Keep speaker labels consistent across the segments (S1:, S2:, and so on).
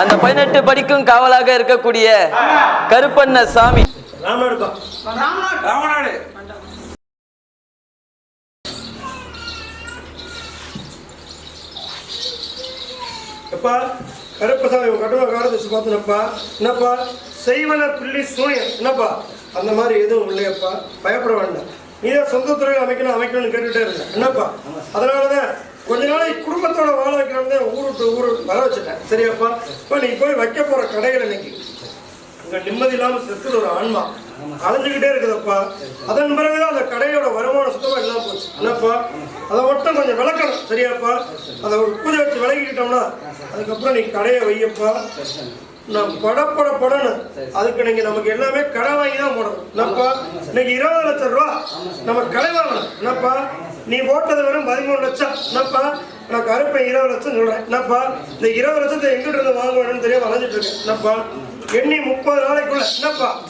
S1: அந்த பதினெட்டு படிக்கும் காவலாக இருக்கக்கூடிய கருப்பண்ண சாமி.
S2: எப்பா கருப்பசாமி உன் கட்டுமா காலத்தை வச்சு பார்த்தனப்பா. என்னப்பா செய்வன பிள்ளை சூனியம் என்னப்பா அந்த மாதிரி எதுவும் இல்லையப்பா. பயப்பட வேண்டாம். நீதான் சொந்த துறையில் அமைக்கணும் அமைக்கணும்னு கேட்டுட்டே இருந்த. என்னப்பா? அதனால தான் கொஞ்ச நாளைக்கு குடும்பத்தோட வாழ வைக்கணும்னு ஊர் விட்டு ஊர் வர வச்சுட்டேன். சரியாப்பா? இப்போ நீ போய் வைக்க போற கடைகள் இன்னைக்கு. உங்க நிம்மதி இல்லாம செத்துல ஒரு ஆன்மா. அலைஞ்சுக்கிட்டே இருக்குதப்பா. அதன் பிறகுதான் அந்த கடையோட வருமானம் சுத்தமாக இல்லாம போச்சு. என்னப்பா? அதை மட்டும் கொஞ்சம் விளக்கணும். சரியாப்பா? அதை ஒரு பூஜை வச்சு விளக்கிக்கிட்டோம்னா அதுக்கப்புறம் நீ கடையை வையப்பா. நான் பட பட படன்னு அதுக்கு நீங்க நமக்கு எல்லாமே கடை வாங்கி தான் போடணும். என்னப்பா? இன்னைக்கு இருபது லட்சம் ரூபா. நம்ம கடை வாங்கணும். என்னப்பா? நீ போட்டது வெறும் பதிமூணு லட்சம். என்னப்பா? நான் கருப்பை இருபது லட்சம் சொல்றேன். என்னப்பா? இந்த இருபது லட்சத்தை எங்கிட்ட இருந்து வாங்கணும்னு தெரியாம அலைஞ்சிட்டு இருக்கேன். என்னப்பா? எண்ணி முப்பது நாளைக்குள்ள. என்னப்பா?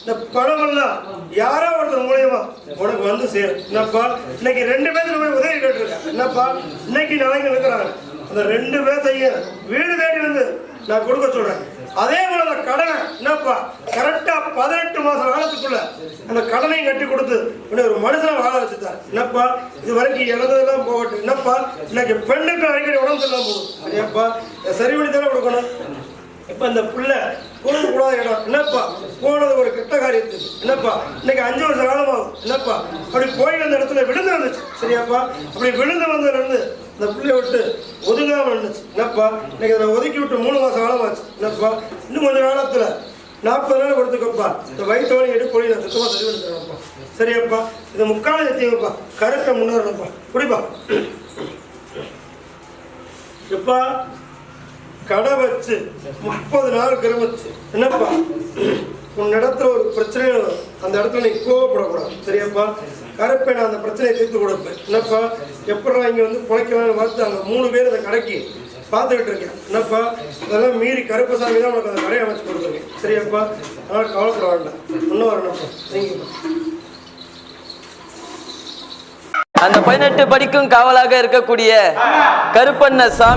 S2: இந்த பணம் எல்லாம் யாரோ ஒருத்தர் மூலியமா உனக்கு வந்து சேரும். என்னப்பா? இன்னைக்கு ரெண்டு பேர்த்துல போய் உதவி கேட்டிருக்கேன். என்னப்பா? இன்னைக்கு நாளைக்கு இருக்கிறாங்க. அந்த ரெண்டு பேர்த்தையும் வீடு தேடி வந்து நான் கொடுக்க சொல்றேன். அதே போல அந்த கடனை என்னப்பா கரெக்டா பதினெட்டு மாசம் காலத்துக்குள்ள அந்த கடனையும் கட்டி கொடுத்து உன்னை ஒரு மனுஷனை வாழ வச்சுட்டார். என்னப்பா இது வரைக்கும் இழந்ததெல்லாம் போகட்டும். என்னப்பா இன்னைக்கு பெண்ணுக்கு அடிக்கடி உடம்பு எல்லாம் போகும் சரியாப்பா சரி பண்ணி தானே கொடுக்கணும்? இப்போ இந்த பிள்ளை போனது கூடாத இடம். என்னப்பா? போனது ஒரு கெட்ட காரியத்துக்கு. என்னப்பா? இன்னைக்கு அஞ்சு வருஷம் காலமாகும். என்னப்பா? அப்படி போய் அந்த இடத்துல விழுந்து வந்துச்சு. சரியாப்பா? அப்படி விழுந்து வந்ததுல நடந்து இந்த புள்ளைய விட்டு ஒதுங்காமல் இருந்துச்சு என்னப்பா? இன்னைக்கு அதை ஒதுக்கி விட்டு மூணு மாதம் காலமாச்சு. என்னப்பா? இன்னும் கொஞ்சம் காலத்தில் நாற்பது நாள் கொடுத்துக்கப்பா. இந்த வயிற்றோடு எடுப்பொழி நான் சுத்தமாக சரி சரியாப்பா? இது முக்கால எத்தியப்பா கருத்தை முன்னேறணும்ப்பா. குடிப்பா. எப்பா? கடை வச்சு முப்பது நாள் கிரமிச்சு. என்னப்பா? உன் இடத்துல ஒரு பிரச்சனை வரும். அந்த இடத்துல நீ கோவப்படக்கூடாது. சரியாப்பா? கருப்பை நான் அந்த பிரச்சனையை தீர்த்து கொடுப்பேன். என்னப்பா? எப்படா இங்க வந்து பிழைக்கலாம்னு பார்த்து அந்த மூணு பேர் அந்த கடைக்கு பார்த்துக்கிட்டு இருக்கேன். என்னப்பா? இதெல்லாம் மீறி கருப்பசாமி தான் உனக்கு அந்த கடையை அமைச்சு கொடுத்துருக்கேன். சரியாப்பா? அதனால் கவலைப்பட வேண்டாம். இன்னும் வரணும்ப்பா நீங்கப்பா
S1: அந்த பதினெட்டு படிக்கும் காவலாக இருக்கக்கூடிய கருப்பண்ண சாமி.